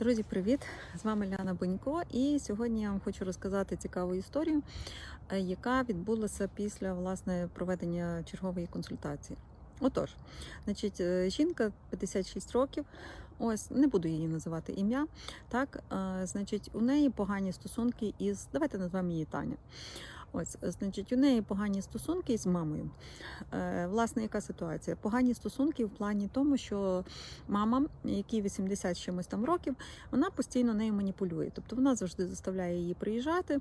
Друзі, привіт! З вами Ляна Бонько, і сьогодні я вам хочу розказати цікаву історію, е, яка відбулася після власне проведення чергової консультації. Отож, значить, е, жінка 56 років. Ось не буду її називати ім'я. Так, е, значить, у неї погані стосунки із давайте назвемо її Таня. Ось, значить, у неї погані стосунки з мамою. Е, власне, яка ситуація? Погані стосунки в плані тому, що мама, якій 80 з чимось там років, вона постійно нею маніпулює. Тобто вона завжди заставляє її приїжджати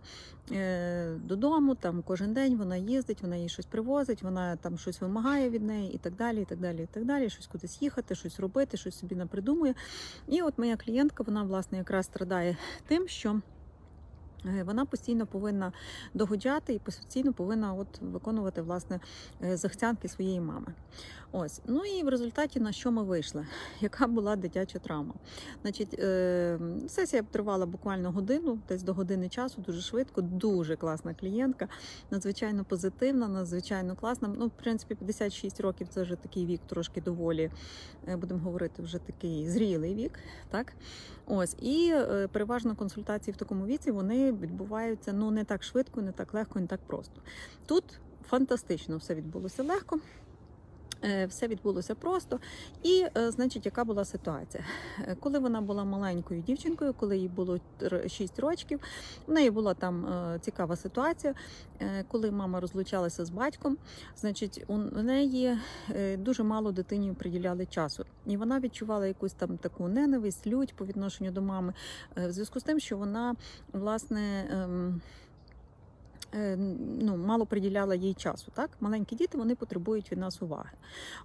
е, додому, там кожен день вона їздить, вона їй щось привозить, вона там щось вимагає від неї і так далі, і так далі, і так далі. Щось кудись їхати, щось робити, щось собі напридумує. І от моя клієнтка, вона власне якраз страдає тим, що. Е, Вона постійно повинна догоджати і постійно повинна от виконувати власне е, захцянки своєї мами. Ось ну і в результаті на що ми вийшли? Яка була дитяча травма? Значить, е, сесія тривала буквально годину, десь до години часу, дуже швидко, дуже класна клієнтка, надзвичайно позитивна, надзвичайно класна. Ну, в принципі, 56 років це вже такий вік, трошки доволі будемо говорити, вже такий зрілий вік. Так, ось і переважно консультації в такому віці вони відбуваються ну не так швидко, не так легко, не так просто. Тут фантастично все відбулося легко. Е, Все відбулося просто. І, е, значить, яка була ситуація? Е, Коли вона була маленькою дівчинкою, коли їй було 6 років, в неї була там цікава ситуація. Коли мама розлучалася з батьком, значить, у неї дуже мало дитині приділяли часу. І вона відчувала якусь там таку ненависть, лють по відношенню до мами, в зв'язку з тим, що вона, власне, ем, ну, мало приділяла їй часу. Так? Маленькі діти вони потребують від нас уваги.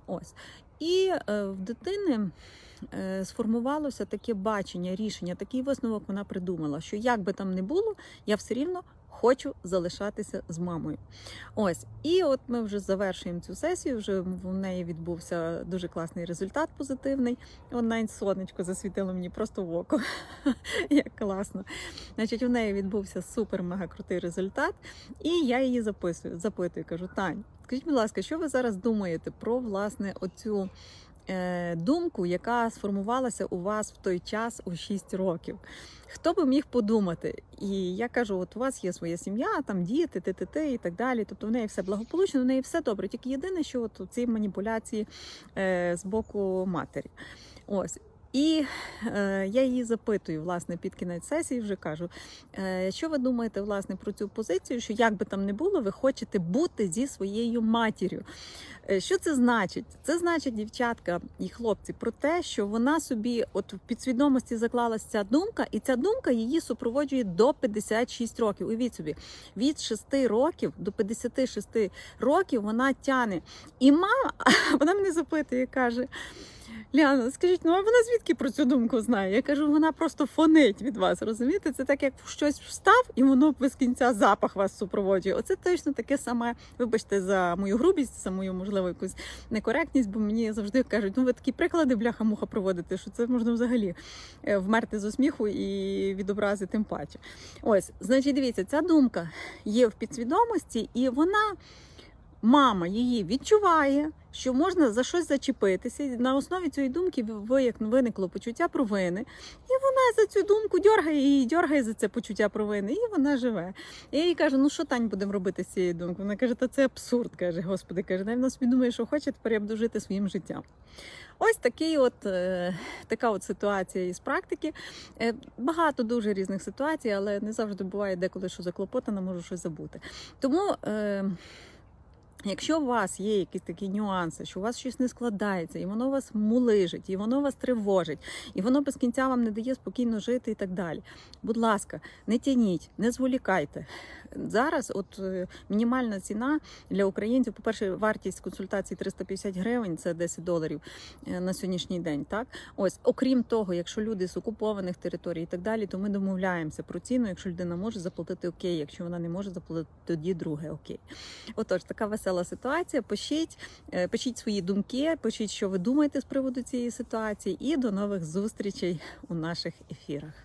Ось. І е, в дитини е, сформувалося таке бачення, рішення, такий висновок вона придумала, що як би там не було, я все рівно хочу залишатися з мамою. Ось. І от ми вже завершуємо цю сесію. Вже в неї відбувся дуже класний результат позитивний. Навіть сонечко засвітило мені просто в око. Як класно. Значить, у неї відбувся супер-мега крутий результат. І я її записую, запитую, кажу: Тань, скажіть, будь ласка, що ви зараз думаєте про власне оцю думку, яка сформувалася у вас в той час у 6 років? Хто би міг подумати? І я кажу: от у вас є своя сім'я, там діти, ти-ти-ти і так далі. Тобто в неї все благополучно, в неї все добре. Тільки єдине, що от ці маніпуляції е, з боку матері. Ось. І е, я її запитую, власне, під кінець сесії вже кажу, е, що ви думаєте власне про цю позицію, що як би там не було, ви хочете бути зі своєю матір'ю. Е, Що це значить? Це значить, дівчатка і хлопці, про те, що вона собі от в підсвідомості заклалася ця думка, і ця думка її супроводжує до 56 років. Уявіть собі, від 6 років до 56 років вона тяне. І мама, вона мене запитує, каже. Ляна, скажіть, ну а вона звідки про цю думку знає? Я кажу, вона просто фонить від вас. Розумієте? Це так, як щось встав, і воно без кінця запах вас супроводжує. Оце точно таке саме. Вибачте за мою грубість, за мою можливо якусь некоректність, бо мені завжди кажуть, ну ви такі приклади бляха-муха проводите, що це можна взагалі е, вмерти з усміху і від образи тим паче. Ось, значить, дивіться, ця думка є в підсвідомості, і вона. Мама її відчуває, що можна за щось зачепитися. На основі цієї думки виникло почуття провини, і вона за цю думку дьоргає і дьоргає за це почуття провини, і вона живе. Я їй кажу: ну що Тань будемо робити з цією думкою? Вона каже, та це абсурд. каже, Господи, каже, навіть собі думає, що хоче, тепер я буду жити своїм життям. Ось такий от, е, така от ситуація із практики. Е, багато дуже різних ситуацій, але не завжди буває деколи, що заклопотана, можу щось забути. Тому. Якщо у вас є якісь такі нюанси, що у вас щось не складається, і воно вас мулижить, і воно вас тривожить, і воно без кінця вам не дає спокійно жити і так далі. Будь ласка, не тяніть, не зволікайте. Зараз, от е, мінімальна ціна для українців, по-перше, вартість консультації 350 гривень, це 10 доларів е, на сьогоднішній день. Так, ось, окрім того, якщо люди з окупованих територій і так далі, то ми домовляємося про ціну. Якщо людина може заплатити окей, якщо вона не може заплатити, тоді друге окей. Отож, така весела ситуація. Пишіть, е, пишіть свої думки, пишіть, що ви думаєте з приводу цієї ситуації, і до нових зустрічей у наших ефірах.